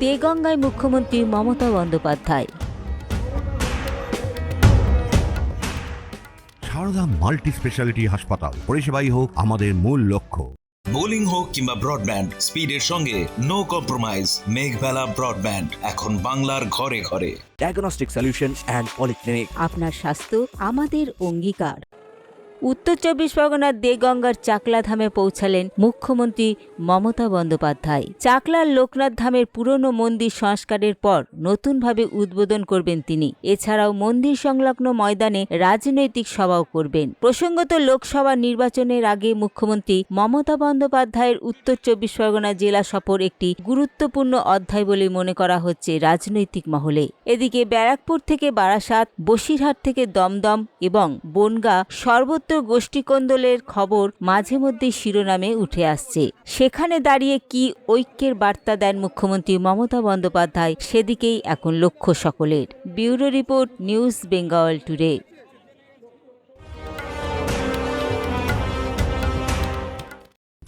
দেগঙ্গায় মুখ্যমন্ত্রী Mamata Bandyopadhyay. Sarada multi speciality হাসপাতাল পরিষেবাই হোক আমাদের মূল লক্ষ্য। বোলিং হোক কিংবা ব্রডব্যান্ড স্পিডের সঙ্গে নো কম্প্রোমাইজ মেঘবেলা ব্রডব্যান্ড এখন বাংলার ঘরে ঘরে। ডায়াগনস্টিক সলিউশন and polyclinic আপনার স্বাস্থ্য আমাদের অঙ্গীকার। উত্তর চব্বিশ পরগনার দেগঙ্গার চাকলা ধামে পৌঁছালেন মুখ্যমন্ত্রী মমতা বন্দ্যোপাধ্যায়। চাকলার লোকনাথ ধামের পুরনো মন্দির সংস্কারের পর নতুনভাবে উদ্বোধন করবেন তিনি। এছাড়াও মন্দির সংলগ্ন ময়দানে রাজনৈতিক সভাও করবেন। প্রসঙ্গত লোকসভা নির্বাচনের আগে মুখ্যমন্ত্রী মমতা বন্দ্যোপাধ্যায়ের উত্তর চব্বিশ পরগনা জেলা সফর একটি গুরুত্বপূর্ণ অধ্যায় বলে মনে করা হচ্ছে রাজনৈতিক মহলে। এদিকে ব্যারাকপুর থেকে বারাসাত, বসিরহাট থেকে দমদম এবং বনগা সর্বত্র গোষ্ঠীকন্দলের খবর মাঝে মধ্যে শিরোনামে উঠে আসছে। সেখানে দাঁড়িয়ে কি ঐক্যের বার্তা দেন মুখ্যমন্ত্রী মমতা বন্দ্যোপাধ্যায়, সেদিকেই এখন লক্ষ্য সকলের। Bureau report news Bengal today.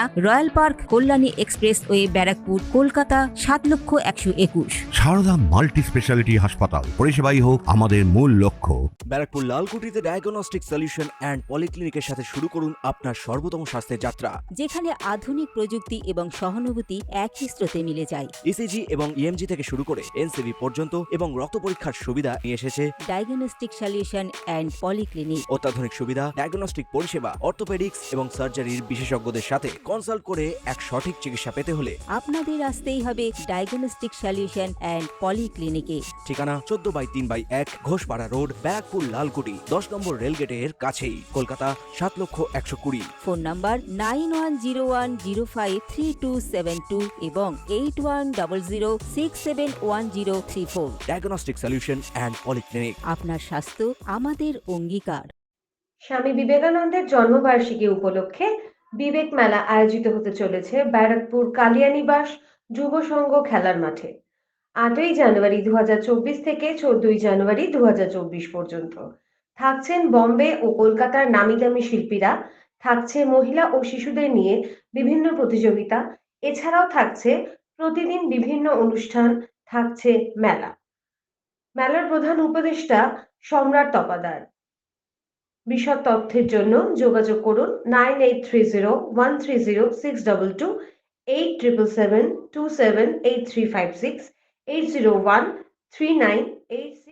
royal park Kalyani express way Barrackpore Kolkata সাত লক্ষ একশো একুশ। সারদা মাল্টি স্পেশালিটি হাসপাতাল। পরিষেবাই হোক আমাদের মূল লক্ষ্য। ব্যারাকপুর লালকুটিতে ডায়াগনস্টিক সলিউশন অ্যান্ড পলিক্লিনিকের সাথে শুরু করুন আপনার সর্বোত্তম স্বাস্থ্যের যাত্রা। যেখানে আধুনিক প্রযুক্তি এবং সহানুভূতি একই স্রোতে মিলে যায়। ইসিজি এবং ইএমজি থেকে শুরু করে এনসিবি পর্যন্ত এবং রক্ত পরীক্ষার সুবিধা নিয়ে এসেছে ডায়াগনস্টিক সলিউশন অ্যান্ড পলিক্লিনিক অত্যাধুনিক সুবিধা ডায়াগনস্টিক পরিষেবা অর্থোপেডিক্স এবং সার্জারির বিশেষজ্ঞদের সাথে। কনসাল্ট করে এক সঠিক চিকিৎসা পেতে হলে আপনাদের আসতেই হবে ডায়াগনস্টিক সলিউশন অ্যান্ড পলিক্লিনিকে ঠিকানা চোদ্দ বাই তিন বাই এক ঘোষপাড়া রোড ব্যারাকপুর লালকুটি দশ নম্বর রেলগেটের কাছেই কলকাতা সাত লক্ষ একশো কুড়ি। Phone number nine one zero one zero five three two seven two এবং eight one double zero six seven one zero three four. Diagnostic solution and polyclinic আপনার স্বাস্থ্য আমাদের অঙ্গীকার। স্বামী বিবেকানন্দের জন্মবার্ষিকী উপলক্ষে বিবেক মেলা আয়োজিত হতে চলেছে ব্যারাকপুর কালিয়ানিবাস যুব সংঘ খেলার মাঠে। আটই জানুয়ারি দু হাজার চব্বিশ থেকে চোদ্দই জানুয়ারি দু হাজার চব্বিশ পর্যন্ত। থাকছেন বম্বে ও কলকাতার নামি দামি শিল্পীরা। থাকছে মহিলা ও শিশুদের নিয়ে বিভিন্ন প্রতিযোগিতা। এছাড়াও থাকছে প্রতিদিন বিভিন্ন অনুষ্ঠান, থাকছে মেলা। মেলার প্রধান উপদেষ্টা সম্রাট তপাদার। বিশদ তথ্যের জন্য যোগাযোগ করুন nine eight three zero one three zero six double two eight triple seven two seven eight three five six eight zero one three nine eight